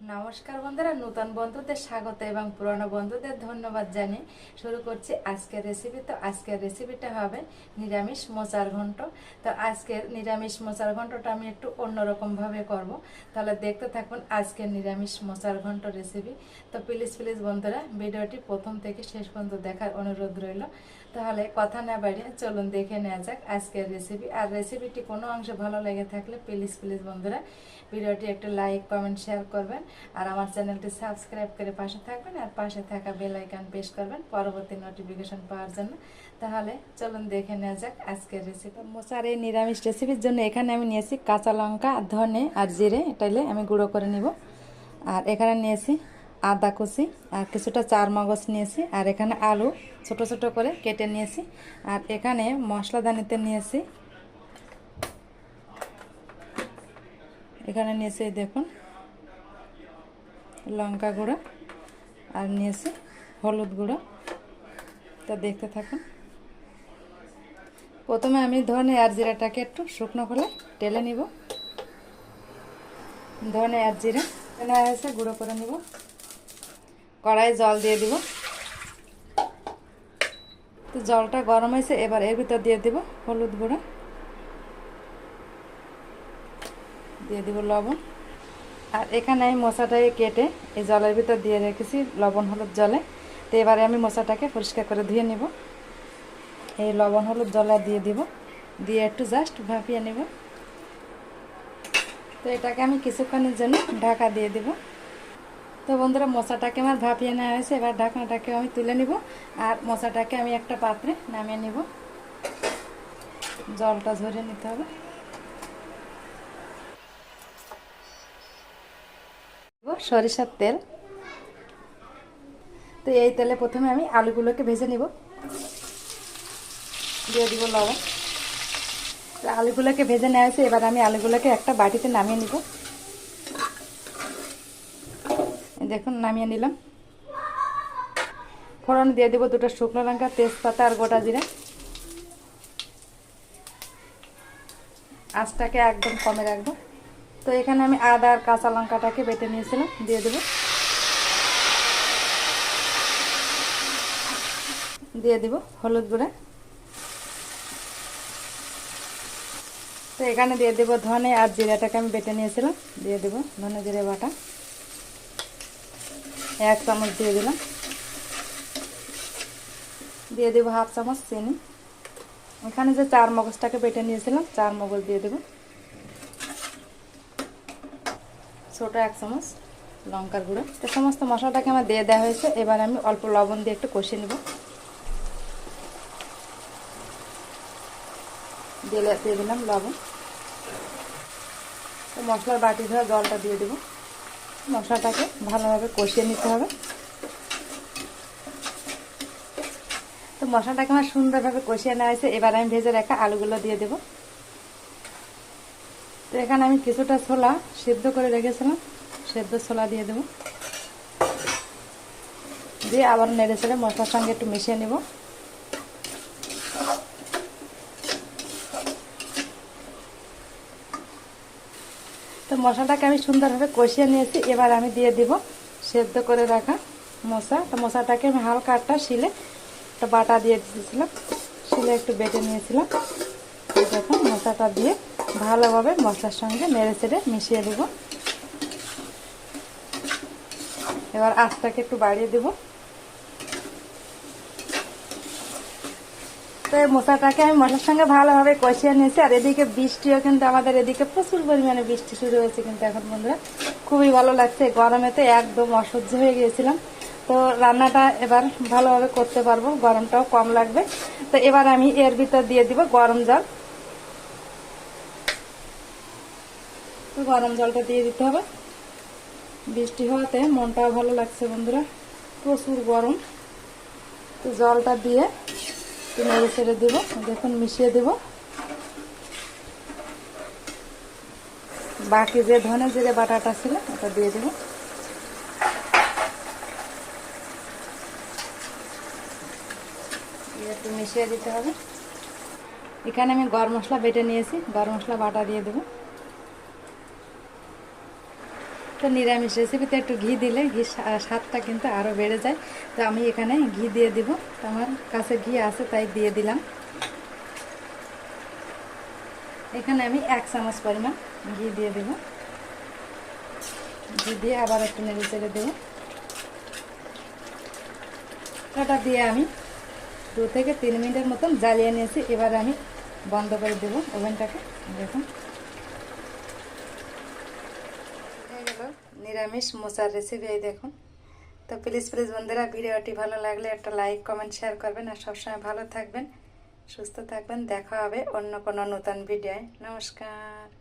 নমস্কার বন্ধুরা, নতুন বন্ধুদের স্বাগত এবং পুরনো বন্ধুদের ধন্যবাদ জানিয়ে শুরু করছি আজকের রেসিপি তো আজকের রেসিপিটা হবে নিরামিষ মোচার ঘন্ট। তো আজকের নিরামিষ মোচার ঘন্টটা আমি একটু অন্যরকমভাবে করব। তাহলে দেখতে থাকুন আজকের নিরামিষ মোচার ঘন্ট রেসিপি তো প্লিজ প্লিজ বন্ধুরা, ভিডিওটি প্রথম থেকে শেষ পর্যন্ত দেখার অনুরোধ রইল। তাহলে কথা না বাড়িয়ে চলুন দেখে নেওয়া যাক আজকের রেসিপি আর রেসিপিটি কোনো অংশে ভালো লেগে থাকলে প্লিজ প্লিজ বন্ধুরা, ভিডিওটি একটু লাইক কমেন্ট শেয়ার করবেন। আর আমার চ্যানেলটি সাবস্ক্রাইব করে পাশে থাকবেন আর পাশে থাকা বেল আইকন প্রেস করবেন পরবর্তী নোটিফিকেশন পাওয়ার জন্য। তাহলে চলুন দেখে নেওয়া যাক আজকের রেসিপি মোচার এই নিরামিষ রেসিপির জন্য এখানে আমি নিয়েছি কাঁচা লঙ্কা আর ধনে আর জিরে এটাইলে আমি গুঁড়ো করে নিব। আর এখানে নিয়েছি আদা কুচি আর কিছুটা চার মগজ নিয়েছি আর এখানে আলু ছোট ছোট করে কেটে নিয়েছি। আর এখানে মশলাদানিতে নিয়েছি এখানে নিয়েছি, দেখুন লঙ্কা গুঁড়ো আর নিয়েছি হলুদ গুঁড়ো। তা দেখতে থাকুন। প্রথমে আমি ধনে আর জিরাটাকে একটু শুকনো করে টেলে নিব। ধনে আর জিরা এনে এসে গুঁড়ো করে নিব। কড়াই জল দিয়ে দিব। তো জলটা গরম হয়েছে, এবার এর ভিতর দিয়ে দিব হলুদ গুঁড়ো। দিয়ে দিব লবণ। আর এখানে আমি মশাটাকে কেটে এই জলের ভিতর দিয়ে রেখেছি লবণ হলুদ জলে। তো এবারে আমি মশাটাকে পরিষ্কার করে ধুয়ে নিব। এই লবণ হলুদ জলে দিয়ে দিব। দিয়ে একটু জাস্ট ভাপিয়ে নেব। তো এটাকে আমি কিছুক্ষণের জন্য ঢাকা দিয়ে দিব। তো বন্ধুরা, মশাটাকে আমার ভাপিয়ে নেওয়া হয়েছে। এবার ঢাকনাটাকে আমি তুলে নিব আর মশাটাকে আমি একটা পাত্রে নামিয়ে নিব। জলটা ঝরিয়ে নিতে হবে। সরিষার তেল। তো এই তেলে প্রথমে আমি আলুগুলোকে ভেজে নিব। দিয়ে দিব লবণ। তো আলুগুলোকে ভেজে নেওয়া হয়েছে, এবার আমি আলুগুলোকে একটা বাটিতে নামিয়ে নিব। দেখুন, নামিয়ে নিলাম। ফোড়ন দিয়ে দেবো দুটো শুকনো লঙ্কা, তেজপাতা আর গোটা জিরে। আঁচটাকে একদম কমে রাখব। তো এখানে আমি আদা আর কাঁচা লঙ্কাটাকে বেটে নিয়েছিলাম, দিয়ে দেবো। দিয়ে দিব হলুদ গুঁড়া। তো এখানে দিয়ে দেবো ধনে আর জিরাটাকে আমি বেটে নিয়েছিলাম, দিয়ে দেবো ধনে জিরে বাটা। এক চামচ দিয়ে দিলাম। দিয়ে দেবো হাফ চামচ চিনি। এখানে যে চার মগজটাকে বেটে নিয়েছিলাম, চার মগজ দিয়ে দেবো। ছোট এক চামচ লঙ্কার গুঁড়ো। তো সমস্ত মশলাটাকে আমার দিয়ে দেওয়া হয়েছে। এবার আমি অল্প লবণ দিয়ে একটু কষিয়ে নেব। দিলে দিয়ে দিলাম লবণ। তো মশলার বাটি ধরে জলটা দিয়ে দেবো। মশলাটাকে ভালোভাবে কষিয়ে নিতে হবে। তো মশলাটাকে আমার সুন্দরভাবে কষিয়ে নেওয়া হয়েছে। এবার আমি ভেজে রাখা আলুগুলো দিয়ে দেবো। তো এখানে আমি কিছুটা ছোলা সেদ্ধ করে রেখেছিলাম। সেদ্ধ ছোলা দিয়ে দেবো। দিয়ে আবার নেড়ে ছেড়ে মশলার সঙ্গে একটু মিশিয়ে নেব। তো মশলাটাকে আমি সুন্দরভাবে কষিয়ে নিয়েছি। এবার আমি দিয়ে দিব সেদ্ধ করে রাখা মশা তো মশাটাকে আমি হালকা একটা শিলে একটা বাটা দিয়ে দিয়েছিলাম। শিলে একটু বেটে নিয়েছিলাম। দেখুন মশলাটা দিয়ে ভালোভাবে মশলার সঙ্গে নেড়ে চেড়ে মিশিয়ে দেব। এবার আঁচটাকে একটু বাড়িয়ে দেব। তো এই মশলাটাকে আমি মশলার সঙ্গে ভালোভাবে কষিয়ে নিয়েছি, আর এদিকে বৃষ্টিও কিন্তু আমাদের এদিকে প্রচুর পরিমাণে বৃষ্টি শুরু হয়েছে কিন্তু এখন বন্ধুরা। খুবই ভালো লাগছে গরমে তো একদম অসহ্য হয়ে গিয়েছিলাম। তো রান্নাটা এবার ভালোভাবে করতে পারব, গরমটাও কম লাগবে। তো এবার আমি এর ভিতর দিয়ে দিব গরম জল। তো গরম জলটা দিয়ে দিতে হবে। বৃষ্টি হওয়াতে মনটাও ভালো লাগছে বন্ধুরা, প্রচুর গরম। তো জলটা দিয়ে নেড়ে ছেড়ে দেব দেখুন মিশিয়ে দেব। বাকি যে ধনে জিরে বাটাটা ছিল, ওটা দিয়ে দেব। একটু মিশিয়ে দিতে হবে। এখানে আমি গরম মশলা বেটে নিয়েছি, গরম মশলা বাটা দিয়ে দেবো। তো নিরামিষ রেসিপিতে একটু ঘি দিলে ঘি স্বা- স্বাদটা কিন্তু আরও বেড়ে যায়। তো আমি এখানে ঘি দিয়ে দিব। তো আমার কাছে ঘি আছে, তাই দিয়ে দিলাম। এখানে আমি এক চামচ পরিমাণ ঘি দিয়ে দেব। ঘি দিয়ে আবার একটু নেড়ে চেড়ে দেবো। ওটা দিয়ে আমি দু থেকে তিন মিনিটের মতন জ্বালিয়ে নিয়েছি। এবার আমি বন্ধ করে দেব ওভেনটাকে। দেখুন হয়ে গেল নিরামিষ মোচার রেসিপি এই দেখুন। তো প্লিজ প্লিজ বন্ধুরা ভিডিওটি ভালো লাগলে একটা লাইক কমেন্ট শেয়ার করবেন আর সবসময় ভালো থাকবেন, সুস্থ থাকবেন। দেখা হবে অন্য কোনো নতুন ভিডিওয় নমস্কার।